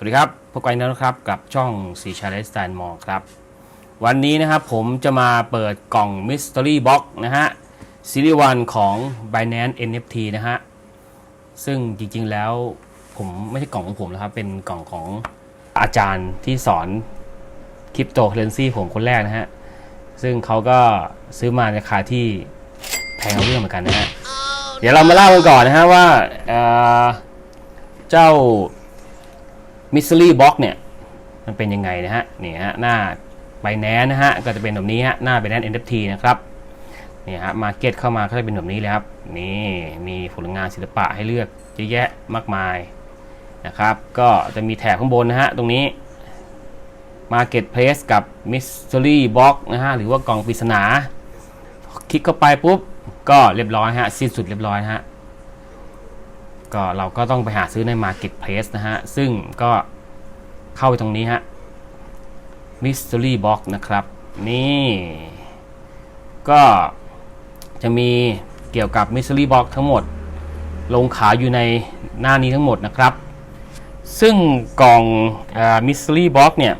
สวัสดีครับพบกันอีกแล้วนะครับกับช่องสีชาเลสไตน์มอครับ วันนี้นะครับผมจะมาเปิดกล่อง Mystery Box นะฮะซีรีส์วันของ Binance NFT นะฮะ ซึ่งจริงๆแล้วผมไม่ใช่กล่องของผมนะครับ เป็นกล่องของอาจารย์ที่สอนคริปโตเคเรนซีผมคนแรกนะฮะ ซึ่งเขาก็ซื้อมาในราคาที่แพงเอาเรื่องเหมือนกันนะฮะ เดี๋ยวเรามาเล่ากันก่อนนะฮะว่าเจ้า อ่อเจ้า Mystery Box เนี่ยมันเป็นยังไงนะฮะนี่ฮะหน้าไบแนนนะฮะก็จะเป็นแบบนี้ฮะหน้าไบแนน NFT นะครับนี่ฮะมาเก็ตเข้ามาก็จะเป็นแบบนี้เลยครับนี่มีผลงานศิลปะให้เลือกเยอะแยะมากมายนะครับ ก็จะมีแถบข้างบนนะฮะตรงนี้ Marketplace กับ Mystery Box นะฮะหรือว่ากล่องปริศนา คลิกเข้าไปปุ๊บ ก็เรียบร้อยฮะ สิ้นสุดเรียบร้อยฮะ ก็เราก็ต้องไปหาซื้อใน Marketplace นะฮะ ซึ่งก็เข้าไปตรงนี้ฮะ Mystery Box นะครับ นี่ ก็จะมีเกี่ยวกับ Mystery Box ทั้งหมด ลงขายอยู่ในหน้านี้ทั้งหมดนะครับ ซึ่งกล่องเอ่อ Mystery Box เนี่ย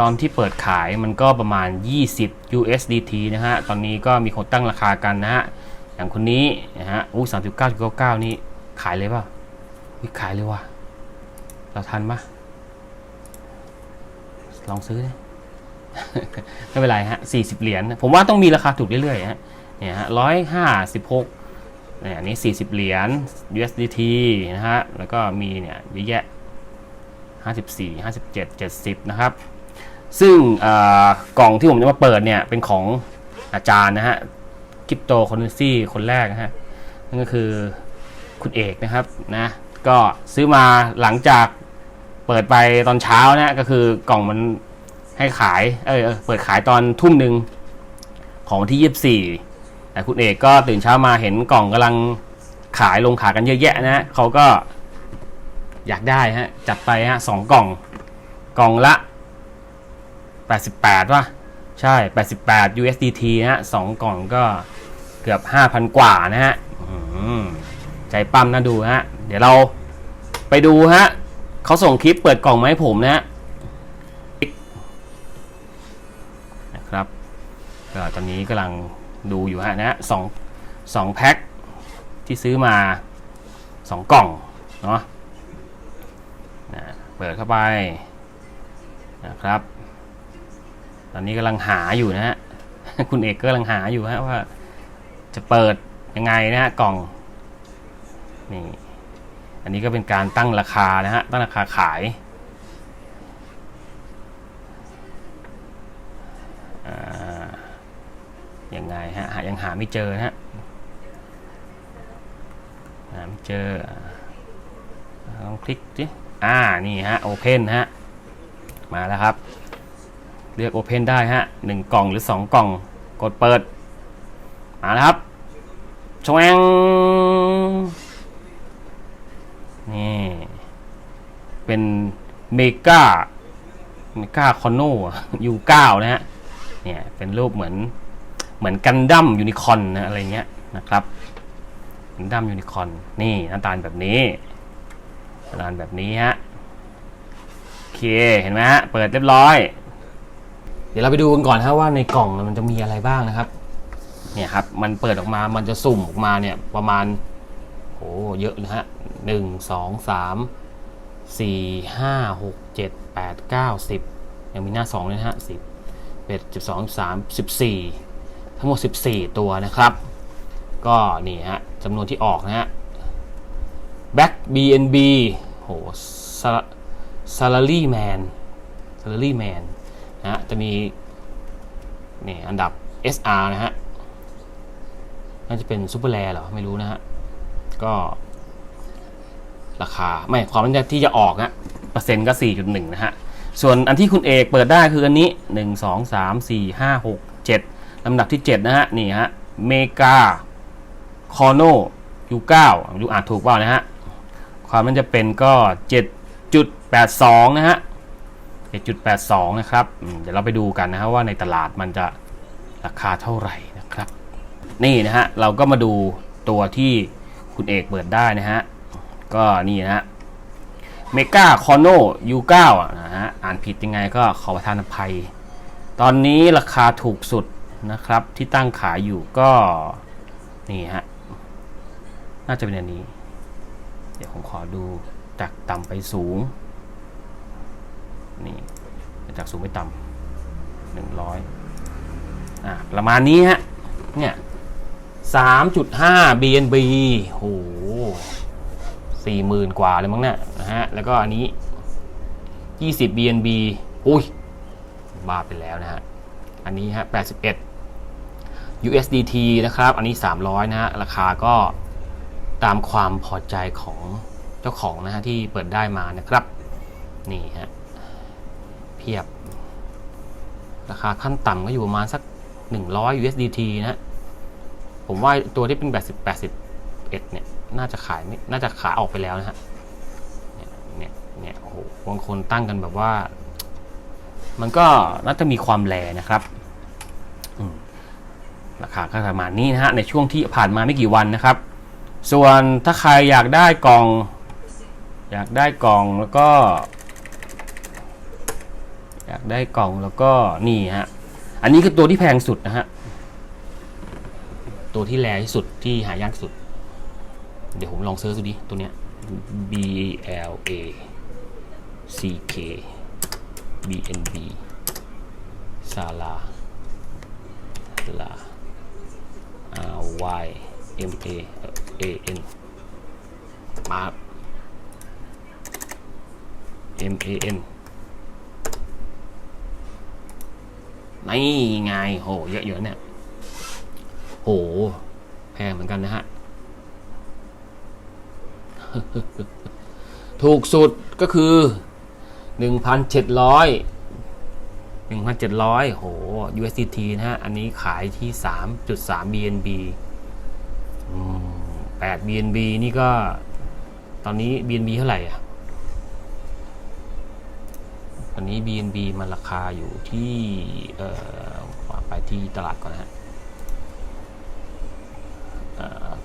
ตอนที่เปิดขายมันก็ประมาณ 20 USDT นะฮะ ตอนนี้ก็มีคนตั้งราคากันนะฮะ อย่างคนนี้นะฮะอู้สามสิบเก้าจุดเก้าเก้านี่ ขายเลยป่ะวิขายเลยว่ะ เราทันปะลองซื้อเลยไม่เป็นไรฮะสี่สิบเหรียญ ผมว่าต้องมีราคาถูกเรื่อยๆฮะ เนี่ยฮะร้อยห้าสิบหกเนี่ยอันนี้สี่สิบเหรียญ USDT นะฮะ แล้วก็มีเนี่ยเยอะแยะห้าสิบสี่ห้าสิบเจ็ดเจ็ดสิบนะครับ ซึ่งอ่อกล่องที่ผมจะมาเปิดเนี่ย เป็นของอาจารย์นะฮะ คริปโตคอนเนซี่คนแรกนะฮะ นั่นก็คือ คุณเอกนะครับนะก็ซื้อมาหลังจากเปิดไปตอนเช้านะก็คือกล่องมันให้ขายเออเปิดขายตอนทุ่มหนึ่งของวันที่ 24แต่คุณเอกก็ตื่นเช้ามาเห็นกล่องกำลังขายลงขากันเยอะแยะนะเขาก็อยากได้ฮะจัดไปฮะสองกล่องกล่องละ 88ว่ะใช่ 88 USDT นะฮะสองกล่องก็เกือบ 5,000 กว่านะฮะ ใจปั้มนะดูฮะ เดี๋ยวเราไปดูฮะเขาส่งคลิปเปิดกล่องมาให้ผมนะฮะนะครับก็ตอนนี้กำลังดูอยู่ฮะนะฮะสองสองแพ็คที่ซื้อมาสองกล่องเนาะนะเปิดเข้าไปนะครับ ตอนนี้กำลังหาอยู่นะฮะ คุณเอกก็กำลังหาอยู่ฮะว่าจะเปิดยังไงนะฮะกล่อง นี่อันนี้ก็เป็นการตั้งราคานะฮะตั้งราคาขายอ่ายังไงฮะยังหาไม่เจอนะฮะหาไม่เจอลองคลิกดิอ่านี่ฮะ Open ฮะมาแล้วครับ เลือก Open ได้ฮะหนึ่งกล่องหรือสองกล่องกดเปิด มาแล้วครับชวงนี่ เป็น เมกาเมกาคอนโนยูเก้านะฮะเนี่ยเป็นรูปเหมือนเหมือนกันดั้มยูนิคอนนะอะไรเงี้ยนะครับกันดั้มยูนิคอนนี่หน้าตาแบบนี้หน้าตาแบบนี้ฮะโอเคเห็นไหมฮะเปิดเรียบร้อย เดี๋ยวเราไปดูกันก่อนนะว่าในกล่องมันจะมีอะไรบ้างนะครับเนี่ยครับมันเปิดออกมามันจะสุ่มออกมาเนี่ยประมาณโหเยอะนะฮะหนึ่งสองสาม สี่ห้าหกเจ็ดแปดเก้าสิบยังมีหน้าสองเลยฮะสิบเป็ดสิบสองสามสิบสี่ทั้งหมดสิบสี่ตัวนะครับ ก็นี่ฮะจำนวนที่ออกนะฮะ Back BNB โห Salary Man Salary Man นะฮะ จะมีนี่อันดับ SR นะฮะ น่าจะเป็นซูเปอร์แรร์เหรอ ไม่รู้นะฮะ ก็ ราคา ไม่ความมันจะที่จะออกนะเปอร์เซ็นต์ก็ 4.1 นะฮะ ส่วนอันที่คุณเอกเปิดได้คืออันนี้ 1 2 3 4 5 6 7ลำดับที่ 7 นะฮะ นี่ฮะ เมกาคอโนยู9ยูอ่านถูกเปล่านะฮะ ความมันจะเป็นก็ 7.82 นะฮะ 7.82 นะครับ เดี๋ยวเราไปดูกันนะฮะว่าในตลาดมันจะราคาเท่าไหร่นะครับ นี่นะฮะ เราก็มาดูตัวที่คุณเอกเปิดได้นะฮะ ก็นี่นะฮะเมกาคอโนยูเก้านะฮะอ่านผิดยังไงก็ขอประทานอภัย ตอนนี้ราคาถูกสุดนะครับที่ตั้งขายอยู่ก็นี่ฮะน่าจะเป็นอันนี้ เดี๋ยวผมขอดูจากต่ำไปสูง นี่ จากสูงไปต่ำหนึ่งร้อยอะประมาณนี้ฮะเนี่ยสามจุดห้า BNB โห สี่หมื่นกว่าเลยมั้งเนี่ยนะฮะ แล้วก็อันนี้ยี่สิบ BNB อุ้ยบ้าไปแล้วนะฮะ อันนี้ฮะ81 USDT นะครับ อันนี้ 300 นะฮะ ราคาก็ตามความพอใจของเจ้าของนะฮะ ที่เปิดได้มานะครับ นี่ฮะ เพียบ ราคาขั้นต่ำก็อยู่ประมาณสัก 100 USDT นะฮะ ผมว่าตัวที่เป็น 80 81 เนี่ย น่าจะขายไม่น่าจะขายออกไปแล้วนะฮะเนี่ยเนี่ยเนี่ยโอ้โหบางคนตั้งกันแบบว่า มันก็น่าจะมีความแรนะครับราคาก็ประมาณนี้นะฮะในช่วงที่ผ่านมาไม่กี่วันนะครับ ส่วนถ้าใครอยากได้กล่อง อยากได้กล่องแล้วก็ อยากได้กล่องแล้วก็นี่ฮะอันนี้คือตัวที่แพงสุดนะฮะตัวที่แรงที่สุดที่หายากสุด เดี๋ยวผมลองเซิร์ชดูดิตัวเนี้ย B L A C K BNB ซาลาลา R Y M A A N มา M A N นี่ไงโห เยอะๆเนี่ย โห แพงเหมือนกันนะฮะ ถูกสุดก็คือหนึ่งพันเจ็ดร้อยหนึ่งพันเจ็ดร้อยโห USDT นะฮะ อันนี้ขายที่สามจุดสาม BNB แปด BNB นี่ก็ ตอนนี้ BNB เท่าไหร่อะตอนนี้ BNB มันราคาอยู่ที่เอ่อไปที่ตลาดก่อนนะฮะ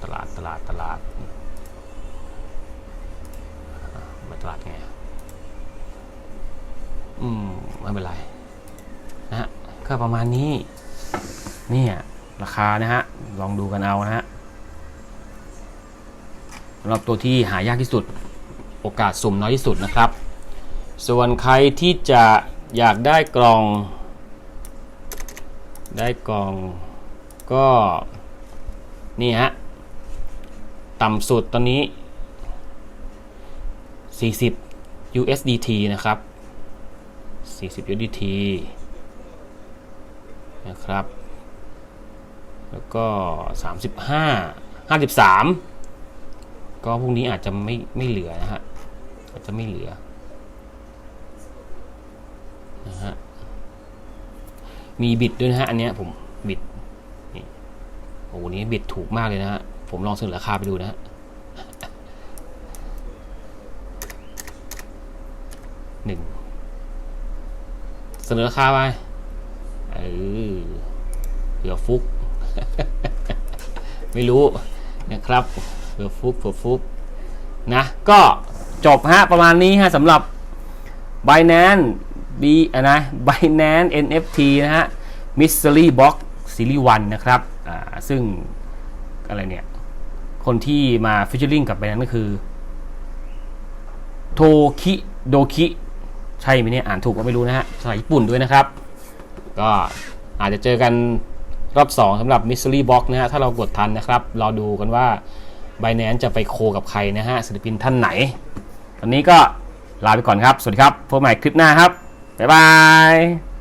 ตลาดตลาดตลาดอะมา ตลาดไงอะอืม ไม่เป็นไร นะฮะ ก็ประมาณนี้เนี่ยราคานะฮะ ลองดูกันเอานะฮะสำหรับตัวที่หายากที่สุด โอกาสสุ่มน้อยที่สุดนะครับ ส่วนใครที่จะอยากได้กล่อง ได้กล่อง ก็ นี่ฮะ ต่ำสุดตอนนี้ 40 USDT นะครับ 40 USDT นะครับ แล้วก็ 35 53 ก็พวกนี้อาจจะไม่ไม่เหลือนะฮะ อาจจะไม่เหลือนะฮะ มีบิดด้วยนะฮะ อันเนี้ยผมบิด โอ้โหนี้บิดถูกมากเลยนะฮะ ผมลองเสนอราคาไปดูนะฮะ หนึ่งเสนอราคาไปเออเผื่อฟุก ไม่รู้นะครับเผื่อฟุกเผื่อฟุกนะ ก็จบฮะ ประมาณนี้ฮะสำหรับ Binance B อะนะ Binance NFT นะฮะ Mystery Box Series 1 นะครับ อ่า ซึ่ง อะไรเนี่ย คนที่มาฟิชเชอร์ลิงกับ Binance ก็คือ โทคิโดคิใช่ไหมเนี่ยอ่านถูกก็ไม่รู้นะฮะภาษาญี่ปุ่นด้วยนะครับ ก็อาจจะเจอกันรอบ 2สำหรับ Mystery Box นะฮะถ้าเรากดทันนะครับ เราดูกันว่า Binance จะไปโคกับใครนะฮะศิลปินท่านไหน ตอนนี้ก็ลาไปก่อนครับ สวัสดีครับพบใหม่คลิปหน้าครับ บ๊ายบาย